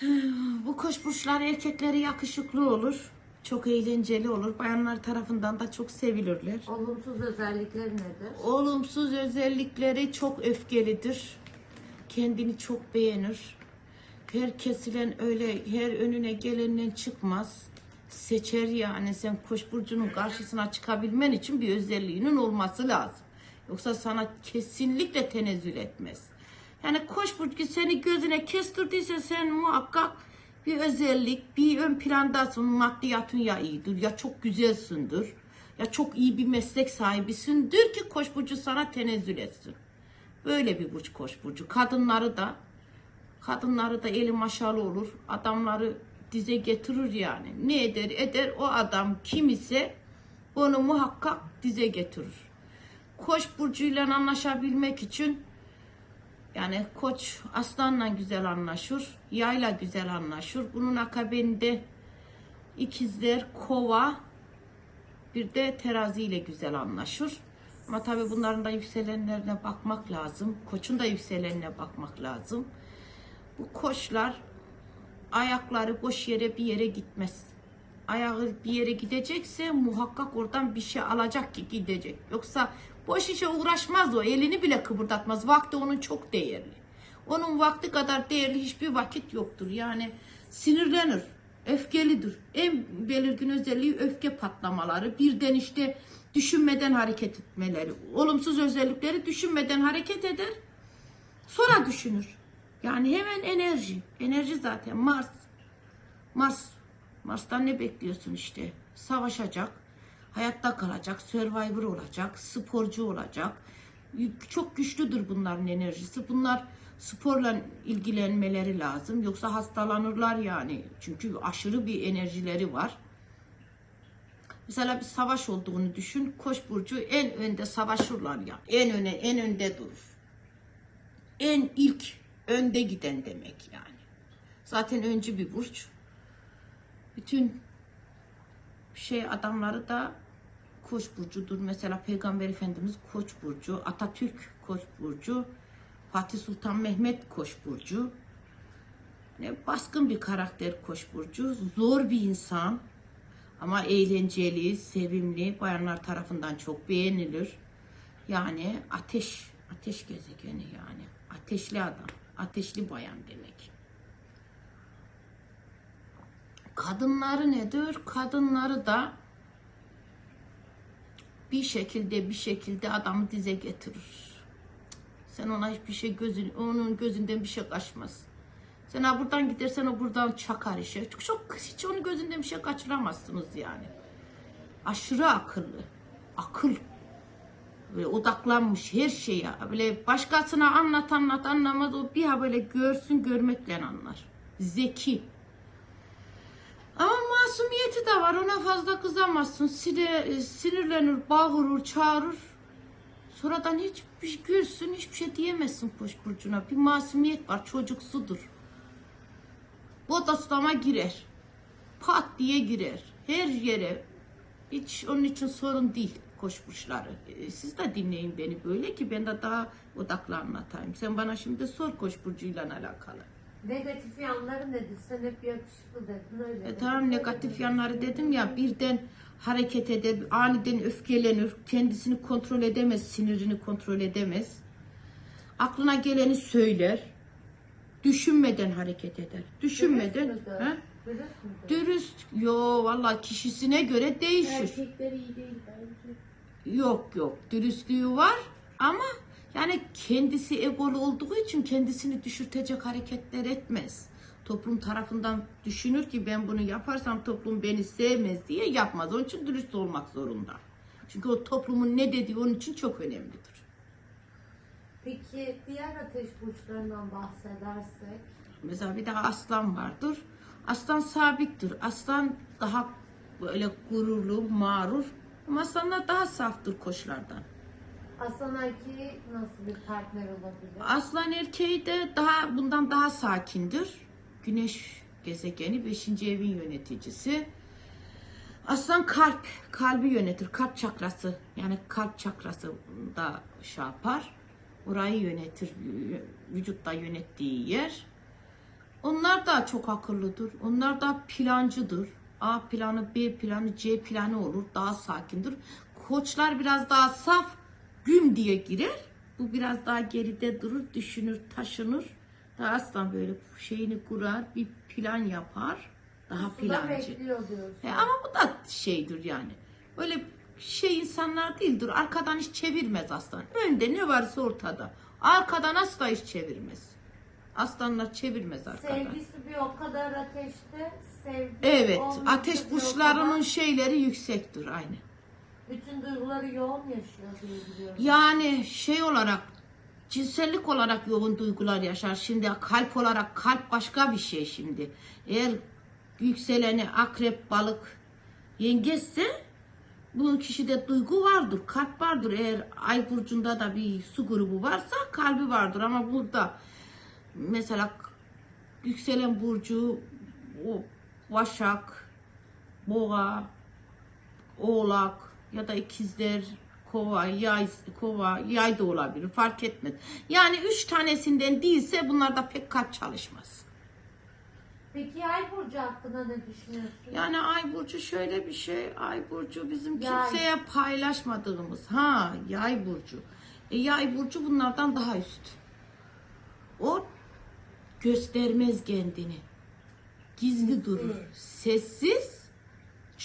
Bu koç burçları erkekleri yakışıklı olur. Çok eğlenceli olur. Bayanlar tarafından da çok sevilirler. Olumsuz özellikleri nedir? Olumsuz özellikleri çok öfkelidir. Kendini çok beğenir. Her kesilen öyle her önüne gelenden çıkmaz. Seçer yani sen koç burcunun karşısına çıkabilmen için bir özelliğinin olması lazım. Yoksa sana kesinlikle tenezzül etmez. Yani koç burcu seni gözüne kestirdiyse sen muhakkak bir özellik, bir ön plandasın. Maddiyatın ya iyidir ya çok güzelsindir. Ya çok iyi bir meslek sahibisindir ki koç burcu sana tenezzül etsin. Böyle bir burç koç burcu. Kadınları da kadınları da eli maşalı olur. Adamları dize getirir yani. Ne eder eder o adam kim ise onu muhakkak dize getirir. Koç burcuyla anlaşabilmek için yani koç aslanla güzel anlaşır, yayla güzel anlaşır. Bunun akabinde ikizler, kova, bir de terazi ile güzel anlaşır. Ama tabii bunların da yükselenlerine bakmak lazım. Koçun da yükselenine bakmak lazım. Bu koçlar ayakları boş yere bir yere gitmez. Ayağı bir yere gidecekse muhakkak oradan bir şey alacak ki gidecek. Yoksa boş işe uğraşmaz o. Elini bile kıpırdatmaz. Vakti onun çok değerli. Onun vakti kadar değerli hiçbir vakit yoktur. Yani sinirlenir, öfkelidir. En belirgin özelliği öfke patlamaları. Birden işte düşünmeden hareket etmeleri. Olumsuz özellikleri düşünmeden hareket eder. Sonra düşünür. Yani hemen enerji. Enerji zaten Mars. Mars. Mars'tan ne bekliyorsun işte? Savaşacak, hayatta kalacak, survivor olacak, sporcu olacak. Çok güçlüdür bunların enerjisi. Bunlar sporla ilgilenmeleri lazım. Yoksa hastalanırlar yani. Çünkü aşırı bir enerjileri var. Mesela bir savaş olduğunu düşün. Koç burcu en önde savaşırlar ya. En öne en önde durur. En ilk önde giden demek yani. Zaten öncü bir burç. Bütün şey adamları da Koç burcudur. Mesela Peygamber Efendimiz Koç burcu, Atatürk Koç burcu, Fatih Sultan Mehmet Koç burcu. Ne baskın bir karakter Koç burcu, zor bir insan ama eğlenceli, sevimli, bayanlar tarafından çok beğenilir. Yani ateş, ateş gezegeni yani. Ateşli adam, ateşli bayan demek. Kadınları nedir? Kadınları da bir şekilde bir şekilde adamı dize getirir. Sen ona hiçbir şey gözün, onun gözünden bir şey kaçmaz. Sen ha buradan gidersen o buradan çakar işe. Çok, çok hiç onun gözünden bir şey kaçıramazsınız yani. Aşırı akıllı. Akıl. Böyle odaklanmış her şeye. Böyle başkasına anlat anlat anlamaz. O bir ha böyle görsün görmekle anlar. Zeki. Ama masumiyeti de var. Ona fazla kızamazsın. Sine, sinirlenir, bağırır, çağırır. Sonradan hiçbir gülsün, hiçbir şey diyemezsin koç burcuna. Bir masumiyet var, çocuksudur. Bodoslama girer. Pat diye girer. Her yere. Hiç onun için sorun değil koç burçları. E, Siz de dinleyin beni böyle ki ben de daha odaklı anlatayım. Sen bana şimdi sor koç burcuyla alakalı. Negatif yanları nedir? Sen hep yakışıklı dedin öyle. E dedin, tamam negatif yanları dedim ya birden hareket eder, aniden öfkelenir, kendisini kontrol edemez, sinirini kontrol edemez. Aklına geleni söyler. Düşünmeden hareket eder. Düşünmeden. Dürüst müdür? Dürüst müdür? Dürüst. Yo vallahi kişisine göre değişir. Erkekler iyi değil bence. Yok yok dürüstlüğü var ama yani kendisi egolu olduğu için kendisini düşürtecek hareketler etmez. Toplum tarafından düşünür ki ben bunu yaparsam toplum beni sevmez diye yapmaz. Onun için dürüst olmak zorunda. Çünkü o toplumun ne dediği onun için çok önemlidir. Peki diğer ateş burçlarından bahsedersek? Mesela bir de aslan vardır. Aslan sabittir. Aslan daha böyle gururlu, mağrur. Ama aslanlar daha saftır koçlardan. Aslan erkeği nasıl bir partner olabilir? Aslan erkeği de daha bundan daha sakindir. Güneş gezegeni 5. evin yöneticisi. Aslan kalp, kalbi yönetir. Kalp çakrası yani kalp çakrası da şey yapar. Orayı yönetir. Vücutta yönettiği yer. Onlar da çok akıllıdır. Onlar da plancıdır. A planı, B planı, C planı olur. Daha sakindir. Koçlar biraz daha saf, güm diye girer. Bu biraz daha geride durur, düşünür, taşınır. Daha aslan böyle şeyini kurar, bir plan yapar. Daha Suda plancı. E ama bu da şeydir yani. Böyle şey insanlar değildir. Arkadan hiç çevirmez aslan. Önde ne varsa ortada. Arkadan asla hiç çevirmez. Aslanlar çevirmez arkadan. Sevgisi bir o kadar ateşte, sevgi Evet, ateş kadar- şeyleri yüksektir aynı. Bütün duyguları yoğun yaşıyor diye. Yani şey olarak cinsellik olarak yoğun duygular yaşar. Şimdi kalp olarak kalp başka bir şey şimdi. Eğer yükseleni akrep, balık, yengeçse bu kişide duygu vardır, kalp vardır. Eğer ay burcunda da bir su grubu varsa kalbi vardır. Ama burada mesela yükselen burcu o Başak, Boğa, Oğlak ya da ikizler, kova, yay, kova, yay da olabilir fark etmez. Yani üç tanesinden değilse bunlarda pek kalp çalışmaz. Peki Yay burcu hakkında ne düşünüyorsun? Yani ay burcu şöyle bir şey. Ay burcu bizim Yay. kimseye paylaşmadığımız. Ha yay burcu. E, yay burcu bunlardan daha üst. O göstermez kendini. Gizli durur. Sessiz,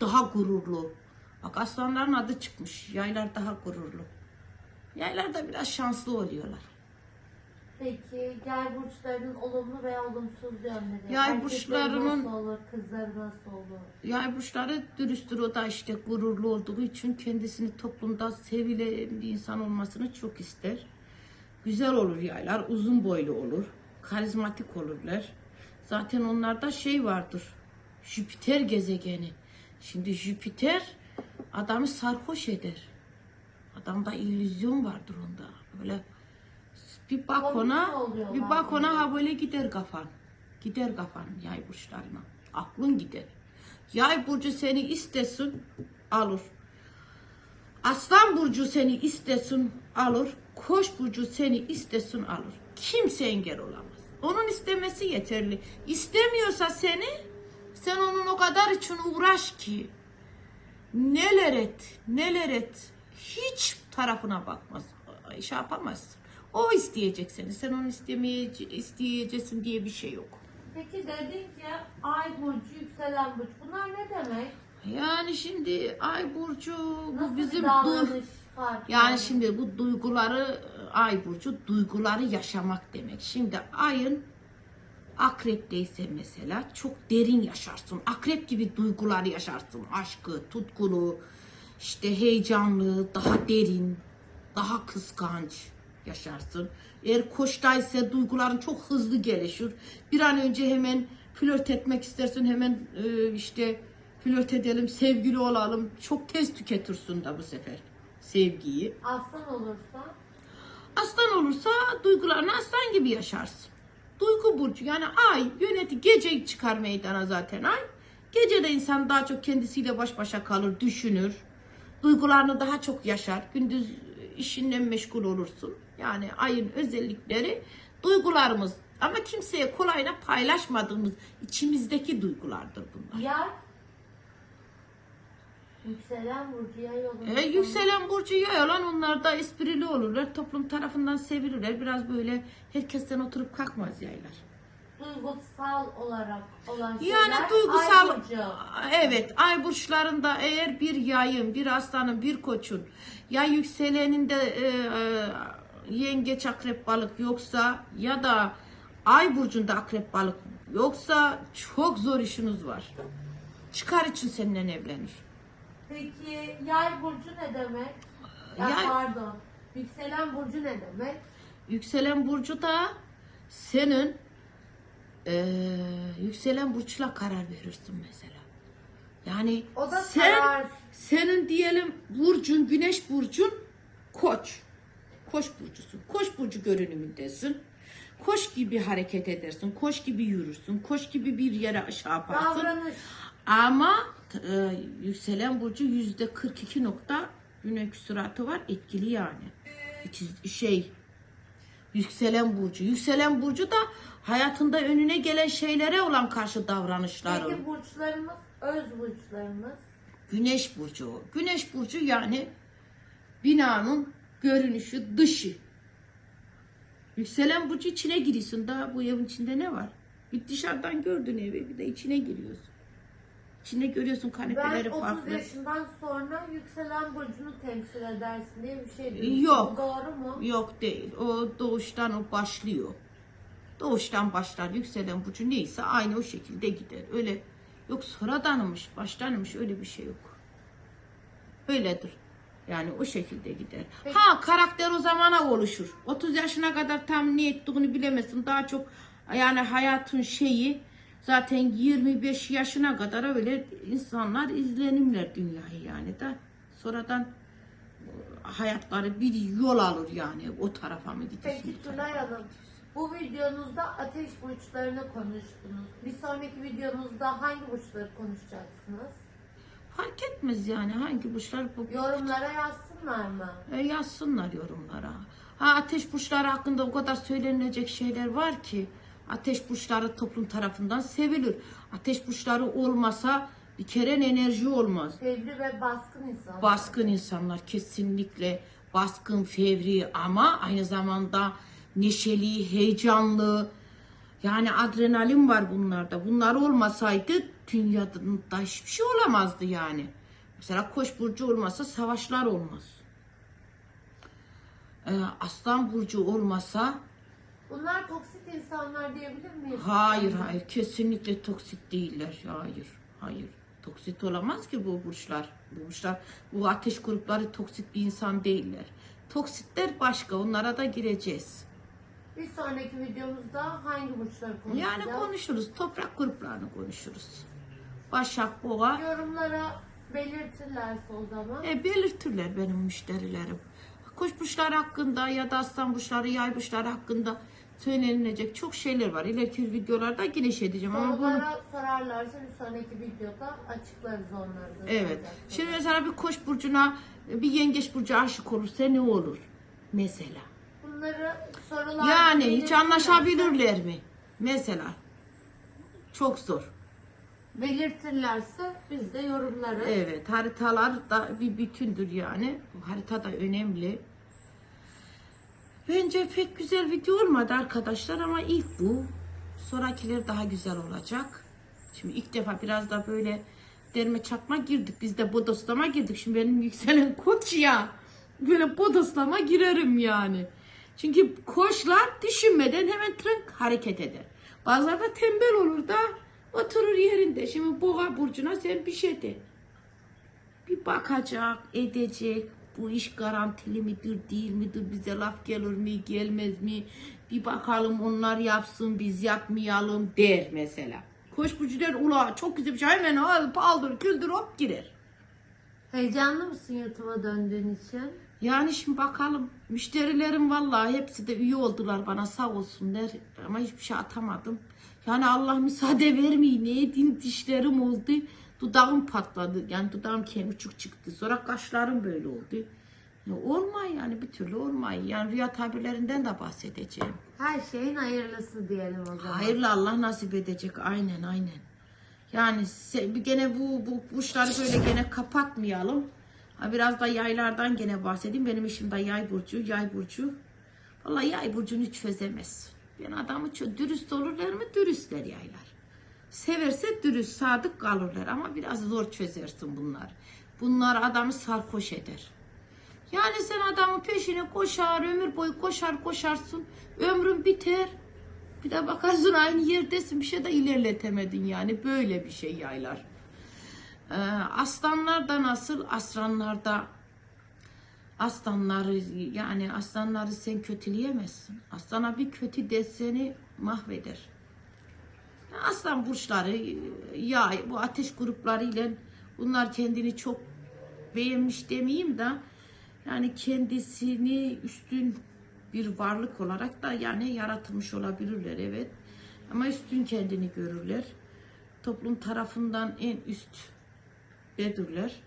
daha gururlu. Bak aslanların adı çıkmış. Yaylar daha gururlu. Yaylar da biraz şanslı oluyorlar. Peki yay burçlarının olumlu veya olumsuz yönleri? Yay Erkekleri burçlarının- nasıl olur, kızları nasıl olur? Yay burçları dürüsttür o da işte gururlu olduğu için kendisini toplumda sevilen bir insan olmasını çok ister. Güzel olur yaylar, uzun boylu olur, karizmatik olurlar. Zaten onlarda şey vardır, Jüpiter gezegeni. Şimdi Jüpiter adamı sarhoş eder. Adamda illüzyon vardır onda. Böyle bir bak ona, bir bak ona ha böyle gider kafan. Gider kafan yay burçlarına. Aklın gider. Yay burcu seni istesin alır. Aslan burcu seni istesin alır. Koç burcu seni istesin alır. Kimse engel olamaz. Onun istemesi yeterli. İstemiyorsa seni sen onun o kadar için uğraş ki neler et, neler et. Hiç tarafına bakmaz. Şey yapamazsın. O isteyecek seni. Sen onu istemeye isteyeceksin diye bir şey yok. Peki dedin ki ay burcu, yükselen burç. Bunlar ne demek? Yani şimdi ay burcu Nasıl bu bir bizim davranış farkı? yani şimdi bu duyguları ay burcu duyguları yaşamak demek. Şimdi ayın akrepteyse mesela çok derin yaşarsın. Akrep gibi duyguları yaşarsın. Aşkı, tutkulu, işte heyecanlı, daha derin, daha kıskanç yaşarsın. Eğer koçtaysa duyguların çok hızlı gelişir. Bir an önce hemen flört etmek istersin. Hemen e, işte flört edelim, sevgili olalım. Çok tez tüketirsin de bu sefer sevgiyi. Aslan olursa Aslan olursa duygularını aslan gibi yaşarsın. Duygu burcu yani ay yöneti gece çıkar meydana zaten ay. Gece de insan daha çok kendisiyle baş başa kalır, düşünür. Duygularını daha çok yaşar. Gündüz işinden meşgul olursun. Yani ayın özellikleri duygularımız. Ama kimseye kolayla paylaşmadığımız içimizdeki duygulardır bunlar. yay yükselen burcu yay E, yükselen burcu yay olan onlar da esprili olurlar. Toplum tarafından sevilirler. Biraz böyle herkesten oturup kalkmaz yaylar. duygusal olarak olan şeyler Yani duygusal ay burcu. evet ay burçlarında eğer bir yayın, bir aslanın, bir koçun ya yükseleninde e, e, yengeç akrep balık yoksa ya da ay burcunda akrep balık yoksa çok zor işiniz var. Çıkar için seninle evlenir. Peki yay burcu ne demek? Ya Yay- pardon. Yükselen burcu ne demek? Yükselen burcu da senin eee, yükselen burçla karar verirsin mesela. Yani O da sen karar. senin diyelim burcun güneş burcun koç. Koç burcusun. Koç burcu görünümündesin. Koç gibi hareket edersin. Koç gibi yürürsün. Koç gibi bir yere şey yaparsın. Davranış. Ama e, yükselen burcu yüzde 42 nokta güneş süratı var etkili yani. Şey Yükselen burcu. Yükselen burcu da hayatında önüne gelen şeylere olan karşı davranışları. Peki burçlarımız, öz burçlarımız. Güneş burcu o. Güneş burcu yani binanın görünüşü dışı. Yükselen burcu içine giriyorsun. Daha bu evin içinde ne var? Bir dışarıdan gördün evi bir de içine giriyorsun. İçine görüyorsun Ben kanepeleri 30 farklı. yaşından sonra yükselen burcunu temsil edersin diye bir şey duydum. Yok. Bu Doğru mu? Yok değil. O doğuştan o başlıyor. Doğuştan başlar. Yükselen burcu neyse aynı o şekilde gider. Öyle yok sonradanmış, baştanmış öyle bir şey yok. Öyledir. Yani o şekilde gider. Peki. Ha karakter o zamana oluşur. 30 yaşına kadar tam ne ettiğini bilemezsin. Daha çok yani hayatın şeyi zaten 25 yaşına kadar öyle insanlar izlenimler dünyayı yani da sonradan hayatları bir yol alır yani o tarafa mı gidiyorsun? Peki mı Hanım, bu videonuzda ateş burçlarını konuştunuz. Bir sonraki videonuzda hangi burçları konuşacaksınız? Fark etmez yani hangi burçlar bu Yorumlara yazsınlar mı? E, yazsınlar yorumlara. Ha ateş burçları hakkında o kadar söylenilecek şeyler var ki ateş burçları toplum tarafından sevilir. Ateş burçları olmasa bir kere enerji olmaz. Fevri ve baskın insan. Baskın insanlar kesinlikle baskın, fevri ama aynı zamanda neşeli, heyecanlı. Yani adrenalin var bunlarda. Bunlar olmasaydı dünyada hiçbir şey olamazdı yani. Mesela Koç burcu olmasa savaşlar olmaz. Ee, Aslan burcu olmasa Bunlar toksit insanlar diyebilir miyiz? hayır hayır kesinlikle toksit değiller. Hayır hayır. Toksit olamaz ki bu burçlar. Bu burçlar bu ateş grupları toksit bir insan değiller. Toksitler başka onlara da gireceğiz. Bir sonraki videomuzda hangi burçları konuşacağız? Yani konuşuruz. Toprak gruplarını konuşuruz. Başak, Boğa. Yorumlara belirtirlerse o zaman. E, belirtirler benim müşterilerim. Kuş burçları hakkında ya da aslan burçları, yay burçları hakkında söylenilecek çok şeyler var. İleriki videolarda geniş edeceğim ama bunu... Sorulara sorarlarsa bir sonraki videoda açıklarız onları da. Evet. Şimdi mesela bir koç burcuna bir yengeç burcu aşık olursa ne olur? Mesela. Bunları sorular Yani hiç anlaşabilirler mi? Mesela. Çok zor. Belirtirlerse biz de yorumlarız. Evet, haritalar da bir bütündür yani. Harita da önemli. Bence pek güzel video olmadı arkadaşlar ama ilk bu. Sonrakiler daha güzel olacak. Şimdi ilk defa biraz da böyle derme çatma girdik. Biz de bodoslama girdik. Şimdi benim yükselen koç ya. Böyle bodoslama girerim yani. Çünkü koçlar düşünmeden hemen trink hareket eder. Bazıları da tembel olur da oturur yerinde. Şimdi boğa burcuna sen bir şey de. Bir bakacak, edecek. Bu iş garantili midir, değil midir? Bize laf gelir mi, gelmez mi? Bir bakalım onlar yapsın, biz yapmayalım der mesela. Der, ula çok güzel bir şey. Hemen al, paldır, küldür hop girer. Heyecanlı mısın YouTube'a döndüğün için? Yani şimdi bakalım. Müşterilerim vallahi hepsi de üye oldular bana sağ olsunlar. Ama hiçbir şey atamadım. Yani Allah müsaade vermeyin. Ne edeyim dişlerim oldu. Dudağım patladı. Yani dudağım kemikçuk çıktı. Sonra kaşlarım böyle oldu. Ya olmay yani bir türlü olmay. Yani rüya tabirlerinden de bahsedeceğim. Her şeyin hayırlısı diyelim o zaman. Hayırlı Allah nasip edecek. Aynen aynen. Yani gene bu, bu burçları böyle gene kapatmayalım. Ha, biraz da yaylardan gene bahsedeyim. Benim işim de yay burcu, yay burcu. Vallahi yay burcunu çözemez. Ben adamı dürüst olurlar mı? Dürüstler yaylar. Severse dürüst, sadık kalırlar ama biraz zor çözersin bunlar. Bunlar adamı sarhoş eder. Yani sen adamın peşine koşar, ömür boyu koşar koşarsın. Ömrün biter. Bir de bakarsın aynı yerdesin bir şey de ilerletemedin yani. Böyle bir şey yaylar. Ee, aslanlar da nasıl? Aslanlar da aslanları yani aslanları sen kötüleyemezsin. Aslana bir kötü deseni mahveder. Aslan burçları ya bu ateş gruplarıyla bunlar kendini çok beğenmiş demeyeyim de yani kendisini üstün bir varlık olarak da yani yaratılmış olabilirler evet. Ama üstün kendini görürler. Toplum tarafından en üst bedürler.